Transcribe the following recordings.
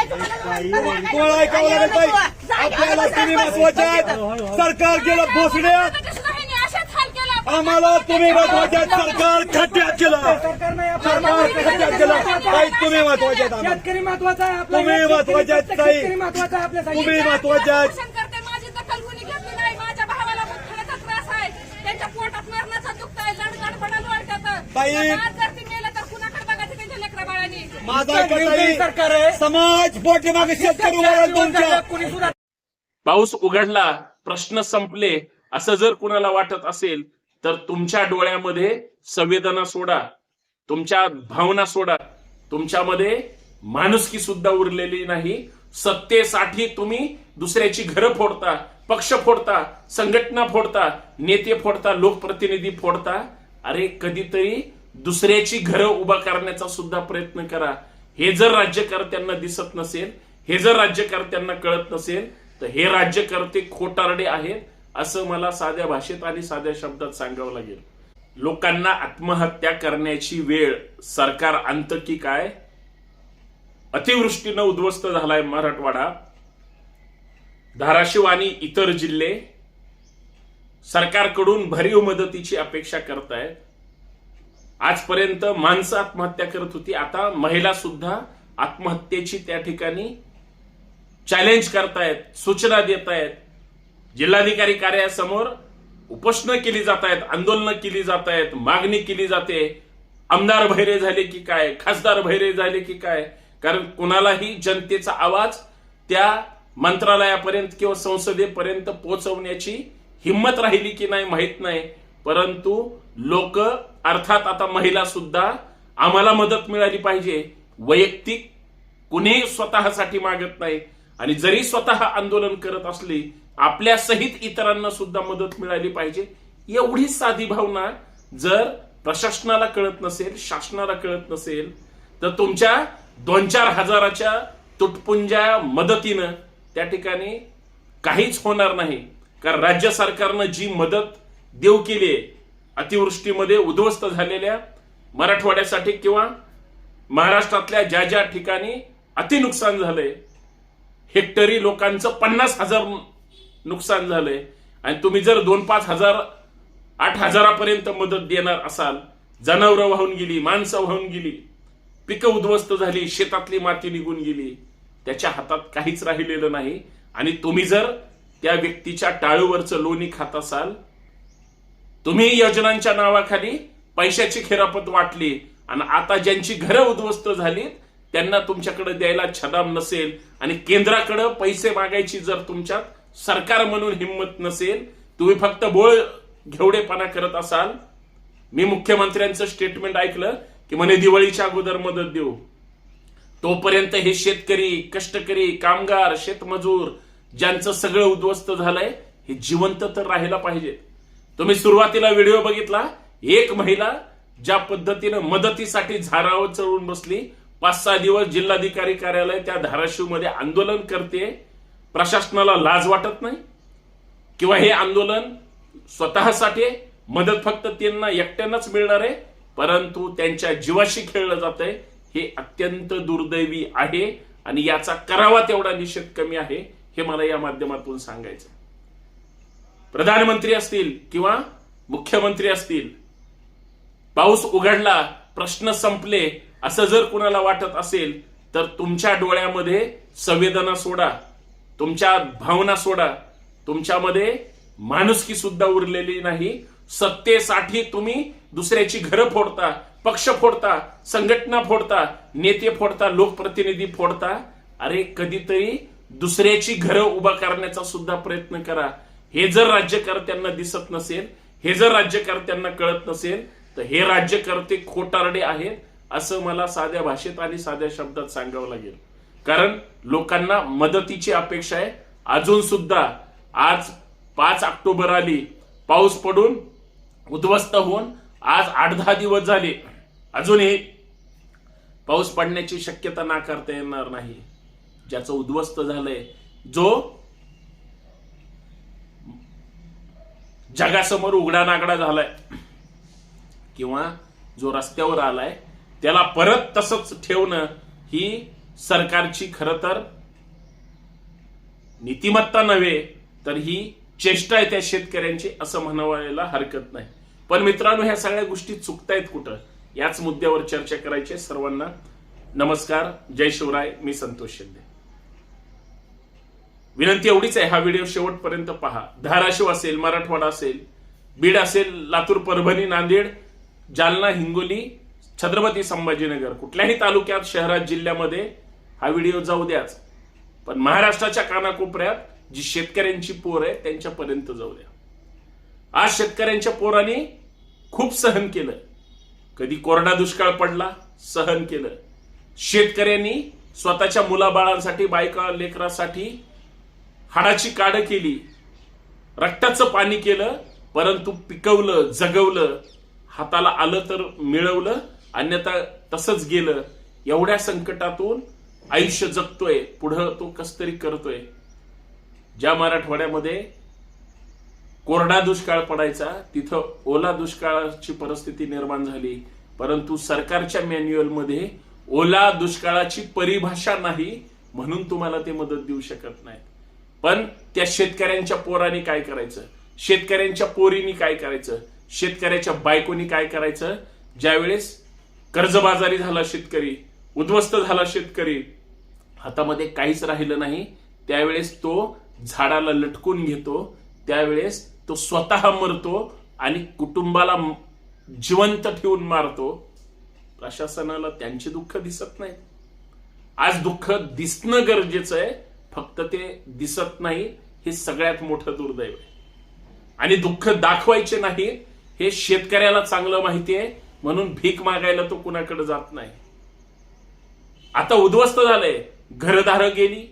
तुम्हाला ऐकावं लागेल ताई आपल्याला तुम्ही महत्त्वाचे आहेत सरकार गेलं भोसण्यात आम्हाला तुम्ही महत्त्वाचे आहेत सरकार खड्ड्यात गेलं सरकार खड्ड्यात गेलं ताई तुम्ही महत्त्वाचे आहेत आम्हाला. शेतकरी महत्त्वाचा आहे तुम्ही महत्त्वाचे आहेत ताई शेतकरी महत्त्वाचा आहे आपल्यासाठी तुम्ही महत्त्वाचे आहेत करते माझी दखल घेतली नाही माझ्या भावाला त्रास आहे त्यांच्या पोटात मरणाचा आहे लडगडपणा लोळतात ताई. आज जर ती मेलं तर कुणाकडे बघायचं त्यांच्या लेकरा बाळांनी माझा ऐका ताई सरकार आहे. समाज पाठीमागे शेतकरी तुमच्या. पाऊस उघडला प्रश्न संपले असं जर कुणाला वाटत असेल तर तुमच्या डोळ्यामध्ये संवेदना सोडा. तुमच्या भावना सोडा. तुमच्यामध्ये माणुसकी सुद्धा उरलेली नाही. सत्तेसाठी तुम्ही दुसऱ्याची घरं फोडता पक्ष फोडता संघटना फोडता नेते फोडता लोकप्रतिनिधी फोडता. अरे कधीतरी दुसऱ्याची घरं उभा करण्याचा सुद्धा प्रयत्न करा. हे जर राज्यकर्त्यांना दिसत नसेल हे जर राज्यकर्त्यांना कळत नसेल तर हे राज्यकर्ते खोटारडे आहेत असं मला साध्या भाषेत आणि साध्या शब्दात सांगावं लागेल. लोकांना आत्महत्या करण्याची वेळ सरकार आणतं की काय? अतिवृष्टीनं उद्ध्वस्त झालाय मराठवाडा. धाराशिव आणि इतर जिल्हे सरकारकडून भरीव मदतीची अपेक्षा करतायत. आजपर्यंत माणसं आत्महत्या करत होती. आता महिला सुद्धा आत्महत्येची त्या ठिकाणी चॅलेंज करतायत सूचना देत आहेत जिल्हाधिकारी कार्यासमोर उपोषणं केली जात आहेत आंदोलनं केली जात आहेत मागणी केली जाते. आमदार भैरे झाले की काय खासदार भैरे झाले की काय? कारण कुणालाही जनतेचा आवाज त्या मंत्रालयापर्यंत किंवा संसदेपर्यंत पोहोचवण्याची हिंमत राहिली की नाही माहीत नाही. परंतु लोक अर्थात आता महिला सुद्धा आम्हाला मदत मिळाली पाहिजे. वैयक्तिक कुणीही स्वतःसाठी मागत नाही. आणि जरी स्वतः आंदोलन करत असली आपल्या सहित इतरांना सुद्धा मदत मिळाली पाहिजे. एवढी साधी भावना जर प्रशासनाला कळत नसेल शासनाला कळत नसेल तर तुमच्या दोन चार हजाराच्या तुटपुंज्या मदतीनं त्या ठिकाणी काहीच होणार नाही. कारण राज्य सरकारनं जी मदत देव केले अतिवृष्टीमध्ये उद्ध्वस्त झालेल्या मराठवाड्यासाठी किंवा महाराष्ट्रातल्या ज्या ज्या ठिकाणी अति नुकसान झालंय हेक्टरी लोकांचं पन्नास हजार नुकसान झालंय. आणि तुम्ही जर दोन पाच हजार आठ हजारापर्यंत मदत देणार असाल जनावरं वाहून गेली माणसं वाहून गेली पिकं उद्ध्वस्त झाली शेतातली माती निघून गेली त्याच्या हातात काहीच राहिलेलं नाही. आणि तुम्ही जर त्या व्यक्तीच्या टाळूवरचं लोणी खात असाल तुम्ही योजनांच्या नावाखाली पैशाची खिरापत वाटली आणि आता ज्यांची घरं उद्ध्वस्त झालीत त्यांना तुमच्याकडे द्यायला छदाम नसेल आणि केंद्राकडे पैसे मागायची जर तुमच्यात सरकार म्हणून हिंमत नसेल तुम्ही फक्त बोळ घेवडेपणा करत असाल. मी मुख्यमंत्र्यांचं स्टेटमेंट ऐकलं की म्हणे दिवाळीच्या अगोदर मदत देऊ. तोपर्यंत हे शेतकरी कष्टकरी कामगार शेतमजूर ज्यांचं सगळं उद्ध्वस्त झालंय हे जिवंत तर राहायला पाहिजे तुम्ही सुरुवातीला व्हिडिओ बघितला एक महिला ज्या पद्धतीनं मदतीसाठी झाडावर चढून बसली पाच सहा दिवस जिल्हाधिकारी कार्यालय त्या धाराशिवमध्ये आंदोलन करते प्रशासनाला लाज वाटत नाही? किंवा हे आंदोलन स्वतःसाठी मदत फक्त त्यांना एकट्यानंच मिळणार आहे परंतु त्यांच्या जीवाशी खेळलं जात आहे हे अत्यंत दुर्दैवी आहे आणि याचा करावा तेवढा निषेध कमी आहे हे मला या माध्यमातून सांगायचं प्रधानमंत्री असतील किंवा मुख्यमंत्री असतील पाऊस उघडला प्रश्न संपले असं जर कुणाला वाटत असेल तर तुमच्या डोळ्यामध्ये संवेदना सोडा. तुमच्या भावना सोडा. तुमच्यामध्ये माणुसकी सुद्धा उरलेली नाही. सत्तेसाठी तुम्ही दुसऱ्याची घरं फोडता पक्ष फोडता संघटना फोडता नेते फोडता लोकप्रतिनिधी फोडता. अरे कधीतरी दुसऱ्याची घरं उभा करण्याचा सुद्धा प्रयत्न करा. हे जर राज्यकर्त्यांना दिसत नसेल हे जर राज्यकर्त्यांना कळत नसेल तर हे राज्यकर्ते खोटारडे आहेत असं मला साध्या भाषेत आणि साध्या शब्दात सांगावं लागेल. कारण लोकांना मदतीची अपेक्षा आहे. अजून सुद्धा आज पाच ऑक्टोबर आली पाऊस पडून उद्ध्वस्त होऊन आज आठ दहा दिवस झाले. अजूनही पाऊस पडण्याची शक्यता नाकारता येणार नाही. ज्याचं उद्ध्वस्त झालंय जो जगासमोर उघडा नागडा झालाय. किंवा जो रस्त्यावर आलाय त्याला परत तसंच ठेवणं ही सरकारची खरं तर नीतिमत्ता नव्हे तर ही चेष्टा आहे त्या शेतकऱ्यांची असं म्हणावायला हरकत नाही. पण मित्रांनो ह्या सगळ्या गोष्टी चुकतायत कुठं? याच मुद्द्यावर चर्चा करायची सर्वांना नमस्कार. जय शिवराय. मी संतोष शिंदे. विनंती एवढीच आहे हा व्हिडिओ शेवटपर्यंत पहा. धाराशिव असेल मराठवाडा असेल बीड असेल लातूर परभणी नांदेड जालना हिंगोली छत्रपती संभाजीनगर कुठल्याही तालुक्यात शहरात जिल्ह्यामध्ये हा व्हिडिओ जाऊ द्याच. पण महाराष्ट्राच्या कानाकोपऱ्यात जी शेतकऱ्यांची पोर आहे त्यांच्यापर्यंत जाऊ द्या. आज शेतकऱ्यांच्या पोरांनी खूप सहन केलं. कधी कोरडा दुष्काळ पडला सहन केलं. शेतकऱ्यांनी स्वतःच्या मुलाबाळांसाठी बायका लेकरासाठी हाडाची काढ केली. रक्ताचं पाणी केलं परंतु पिकवलं जगवलं हाताला आलं तर मिळवलं अन्यथा तसंच गेलं. एवढ्या संकटातून आयुष्य जगतोय पुढं तो कस तरी करतोय. ज्या मराठवाड्यामध्ये कोरडा दुष्काळ पडायचा तिथं ओला दुष्काळाची परिस्थिती निर्माण झाली. परंतु सरकारच्या मॅन्युअलमध्ये ओला दुष्काळाची परिभाषा नाही म्हणून तुम्हाला ते मदत देऊ शकत नाहीत. पण त्या शेतकऱ्यांच्या पोरांनी काय करायचं? शेतकऱ्यांच्या पोरीनी काय करायचं? शेतकऱ्याच्या बायकोनी काय करायचं? ज्यावेळेस कर्जबाजारी झाला शेतकरी उद्ध्वस्त झाला शेतकरी हातामध्ये काहीच राहिलं नाही त्यावेळेस तो झाडाला लटकून घेतो त्यावेळेस तो स्वतः मरतो आणि कुटुंबाला जिवंत ठेवून मारतो. प्रशासनाला त्यांचे दुःख दिसत नाही. आज दुःख दिसणं गरजेचं आहे. फक्त ते दिसत नाही हे सगळ्यात मोठं दुर्दैव आहे. आणि दुःख दाखवायचे नाही हे शेतकऱ्याला चांगलं माहिती आहे म्हणून भीक मागायला तो कुणाकडे जात नाही. आता उद्ध्वस्त झालंय घरदार गेली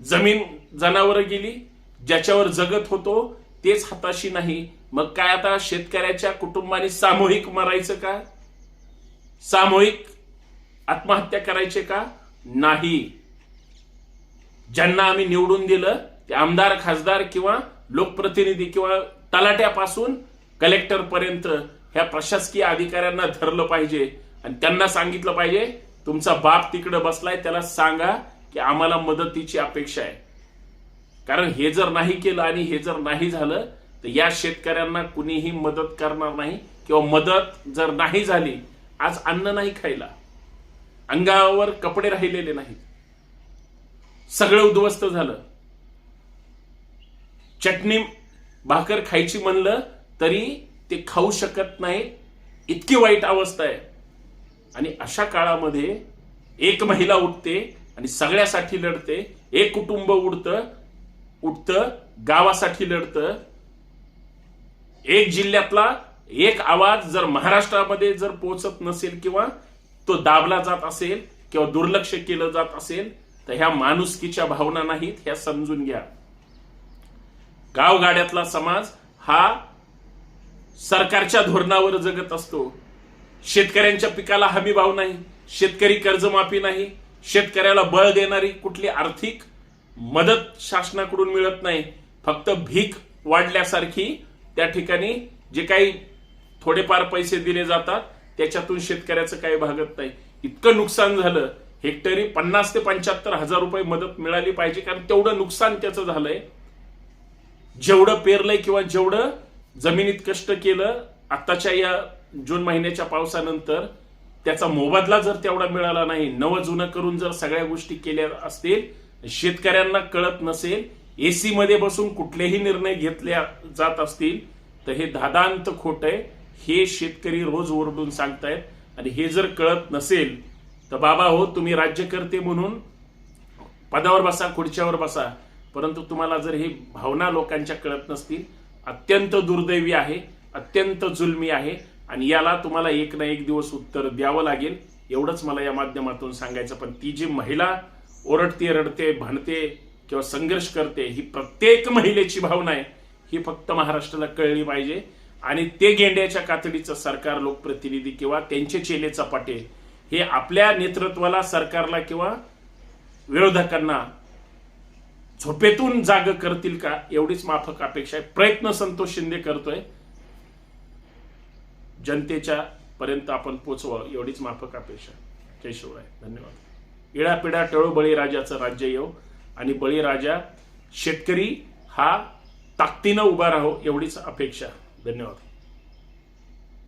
जमीन जनावर गेली ज्याच्यावर जगत होतो तेच हाताशी नाही. मग काय आता शेतकऱ्याच्या कुटुंबाने सामूहिक मरायचं का? सामूहिक आत्महत्या करायचे का? नाही. ज्यांना आम्ही निवडून दिलं ते आमदार खासदार किंवा लोकप्रतिनिधी किंवा तलाट्यापासून कलेक्टर पर्यंत ह्या प्रशासकीय अधिकाऱ्यांना धरलं पाहिजे आणि त्यांना सांगितलं पाहिजे तुमचा बाप तिकडे बसलाय त्याला सांगा की आम्हाला मदतीची अपेक्षा आहे. कारण हे जर नाही केलं आणि हे जर नाही झालं तर या शेतकऱ्यांना कुणीही मदत करणार नाही किंवा मदत जर नाही झाली आज अन्न नाही खायला. अंगावर कपडे राहिलेले नाहीत. सगळं उद्ध्वस्त झालं. चटणी भाकर खायची म्हणलं तरी ते खाऊ शकत नाही. इतकी वाईट अवस्था आहे. आणि अशा काळामध्ये एक महिला उठते आणि सगळ्यासाठी लढते. एक कुटुंब उडतं उठतं गावासाठी लढतं. एक जिल्ह्यातला एक आवाज जर महाराष्ट्रामध्ये जर पोहोचत नसेल किंवा तो दाबला जात असेल किंवा दुर्लक्ष केलं जात असेल तर ह्या माणुसकीच्या भावना नाहीत ह्या समजून घ्या. गावगाड्यातला समाज हा सरकारच्या धोरणावर जगत असतो. शेतकऱ्यांच्या पिकाला हमी भाव नाही शेतकरी कर्जमाफी नाही शेतकऱ्याला बळ देणारी कुठली आर्थिक मदत शासनाकडून मिळत नाही. फक्त भीक वाढल्यासारखी त्या ठिकाणी जे काही थोडेफार पैसे दिले जातात त्याच्यातून शेतकऱ्याचं काही भागत नाही. इतकं नुकसान झालं हेक्टरी पन्नास ते पंच्याहत्तर हजार रुपये मदत मिळाली पाहिजे कारण तेवढं नुकसान त्याचं झालंय. जेवढं पेरलंय किंवा जेवढं जमिनीत कष्ट केलं आत्ताच्या या जून महिन्याच्या पावसानंतर त्याचा मोबदला जर तेवढा मिळाला नाही नवं जुनं करून जर सगळ्या गोष्टी केल्या असतील शेतकऱ्यांना कळत नसेल एसी मध्ये बसून कुठलेही निर्णय घेतले जात असतील तर हे दादांत खोट आहे. हे शेतकरी रोज ओरडून सांगतायत आणि हे जर कळत नसेल तर बाबा हो तुम्ही राज्यकर्ते म्हणून पदावर बसा खुर्च्यावर बसा. परंतु तुम्हाला जर ही भावना लोकांच्या कळत नसतील अत्यंत दुर्दैवी आहे अत्यंत जुलमी आहे आणि याला तुम्हाला एक ना एक दिवस उत्तर द्यावं लागेल. एवढंच मला या माध्यमातून सांगायचं पण ती जी महिला ओरडते रडते भांडते किंवा संघर्ष करते ही प्रत्येक महिलेची भावना आहे. ही फक्त महाराष्ट्राला कळली पाहिजे. आणि ते गेंड्याच्या कातडीचं सरकार लोकप्रतिनिधी किंवा त्यांचे चेले चपाटे हे आपल्या नेतृत्वाला सरकारला किंवा विरोधकांना झोपेतून जाग करतील का एवढीच माफक अपेक्षा आहे. प्रयत्न संतोष शिंदे करतोय. जनतेच्या पर्यंत आपण पोचवावं एवढीच माफक अपेक्षा जय शिवराय. धन्यवाद. इडापिडा टळो बळीराजाचं राज्य येऊ आणि बळीराजा शेतकरी हा ताकदीनं उभा राहो एवढीच अपेक्षा. धन्यवाद.